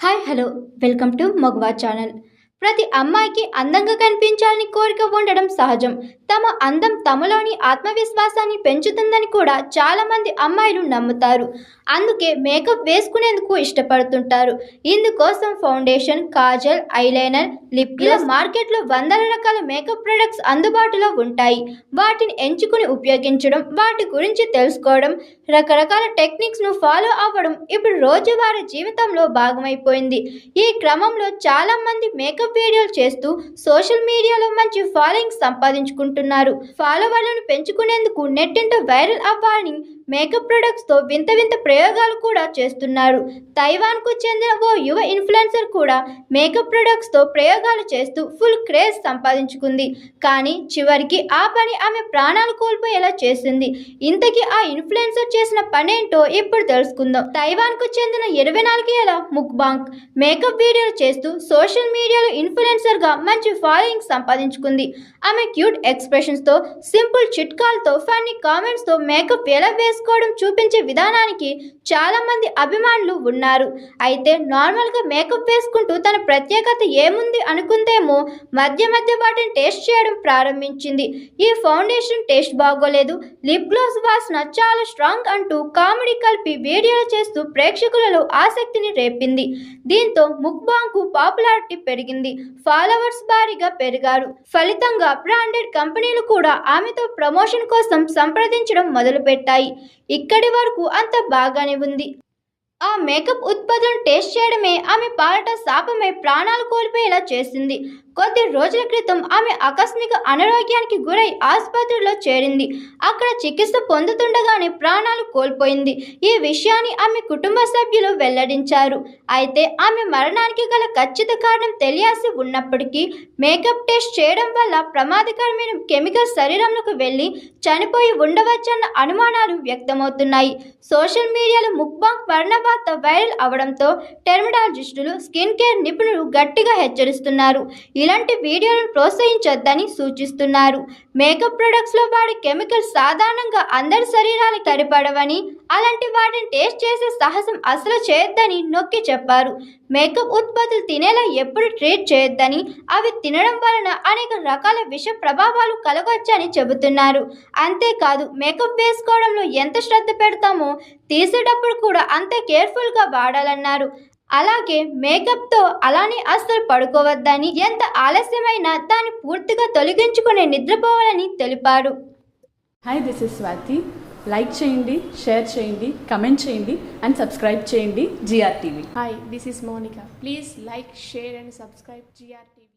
Hi hello welcome to Magava channel ప్రతి అమ్మాయికి అందంగా కనిపించాలని కోరిక ఉండడం సహజం. తమ అందం తమలోని ఆత్మవిశ్వాసాన్ని పెంచుతుందని కూడా చాలా మంది అమ్మాయిలు నమ్ముతారు. అందుకే మేకప్ వేసుకునేందుకు ఇష్టపడుతుంటారు. ఇందుకోసం ఫౌండేషన్ కాజల్ ఐలైనర్ లిప్ ఇలా మార్కెట్లో వందల రకాల మేకప్ ప్రొడక్ట్స్ అందుబాటులో ఉంటాయి. వాటిని ఎంచుకుని ఉపయోగించడం వాటి గురించి తెలుసుకోవడం రకరకాల టెక్నిక్స్ను ఫాలో అవ్వడం ఇప్పుడు రోజువారీ జీవితంలో భాగమైపోయింది. ఈ క్రమంలో చాలా మంది మేకప్ వీడియోలు చేస్తూ సోషల్ మీడియాలో మంచి ఫాలోయింగ్ సంపాదించుకుంటున్నారు. ఫాలోవర్లను పెంచుకునేందుకు నెట్టింట వైరల్ అవ్వాలని మేకప్ ప్రొడక్ట్స్తో వింత వింత ప్రయోగాలు కూడా చేస్తున్నారు. తైవాన్కు చెందిన ఓ యువ ఇన్ఫ్లుయెన్సర్ కూడా మేకప్ ప్రొడక్ట్స్తో ప్రయోగాలు చేస్తూ ఫుల్ క్రేజ్ సంపాదించుకుంది. కానీ చివరికి ఆ పని ఆమె ప్రాణాలు కోల్పోయేలా చేసింది. ఇంతకీ ఆ ఇన్ఫ్లుయెన్సర్ చేసిన పనేంటో ఇప్పుడు తెలుసుకుందాం. తైవాన్కు చెందిన ఇరవై నాలుగేళ్ళ ముక్బాంక్ మేకప్ వీడియోలు చేస్తూ సోషల్ మీడియాలో ఇన్ఫ్లుయెన్సర్గా మంచి ఫాలోయింగ్ సంపాదించుకుంది. ఆమె క్యూట్ ఎక్స్ప్రెషన్స్తో సింపుల్ చిట్కాలతో ఫన్నీ కామెంట్స్తో మేకప్ ఎలా చేసుకోవడం చూపించే విధానానికి చాలా మంది అభిమానులు ఉన్నారు. అయితే నార్మల్గా మేకప్ వేసుకుంటూ తన ప్రత్యేకత ఏముంది అనుకుందేమో మధ్య మధ్య వాటిని టేస్ట్ చేయడం ప్రారంభించింది. ఈ ఫౌండేషన్ టేస్ట్ బాగోలేదు. లిప్ గ్లోస్ వాసన చాలా స్ట్రాంగ్ అంటూ కామెడీ కలిపి వీడియోలు చేస్తూ ప్రేక్షకులలో ఆసక్తిని రేపింది. దీంతో ముక్బాంకు పాపులారిటీ పెరిగింది. ఫాలోవర్స్ భారీగా పెరిగారు. ఫలితంగా బ్రాండెడ్ కంపెనీలు కూడా ఆమెతో ప్రమోషన్ కోసం సంప్రదించడం మొదలుపెట్టాయి. ఇక్కడి వరకు అంత బాగానే ఉంది. ఆ మేకప్ ఉత్పత్తులను టేస్ట్ చేయడమే ఆమె పాలట శాపమే ప్రాణాలు కోల్పోయేలా చేసింది. కొద్ది రోజుల క్రితం ఆమె ఆకస్మిక అనారోగ్యానికి గురై ఆసుపత్రిలో చేరింది. అక్కడ చికిత్స పొందుతుండగానే ప్రాణాలు కోల్పోయింది. ఈ విషయాన్ని ఆమె కుటుంబ సభ్యులు వెల్లడించారు. అయితే ఆమె మరణానికి గల ఖచ్చిత కారణం తెలియాల్సి ఉన్నప్పటికీ మేకప్ టెస్ట్ చేయడం వల్ల ప్రమాదకరమైన కెమికల్ శరీరంలోకి వెళ్ళి చనిపోయి ఉండవచ్చన్న అనుమానాలు వ్యక్తమవుతున్నాయి. సోషల్ మీడియాలో ముక్బాంగ్ మరణ వార్త వైరల్ అవడంతో టెర్మినాలజిస్టులు స్కిన్ కేర్ నిపుణులు గట్టిగా హెచ్చరిస్తున్నారు. ఇలాంటి వీడియోలను ప్రోత్సహించొద్దని సూచిస్తున్నారు. మేకప్ ప్రొడక్ట్స్లో వాడే కెమికల్స్ సాధారణంగా అందరి శరీరాలకు తడిపడవని అలాంటి వాటిని టేస్ట్ చేసే సాహసం అసలు చేయొద్దని నొక్కి చెప్పారు. మేకప్ ఉత్పత్తులు తినేలా ఎప్పుడు ట్రీట్ చేయొద్దని అవి తినడం వలన అనేక రకాల విష ప్రభావాలు కలగొచ్చని చెబుతున్నారు. అంతేకాదు మేకప్ వేసుకోవడంలో ఎంత శ్రద్ధ పెడతామో తీసేటప్పుడు కూడా అంత కేర్ఫుల్గా వాడాలన్నారు. అలాగే మేకప్తో అలానే అస్సలు పడుకోవద్దని ఎంత ఆలస్యమైనా దాన్ని పూర్తిగా తొలగించుకుని నిద్రపోవాలని తెలిపారు hi this is Swathi like చేయండి షేర్ చేయండి కమెంట్ చేయండి అండ్ సబ్స్క్రైబ్ చేయండి GR TV Hi, this is Monica. Please like, share, and subscribe GRTV.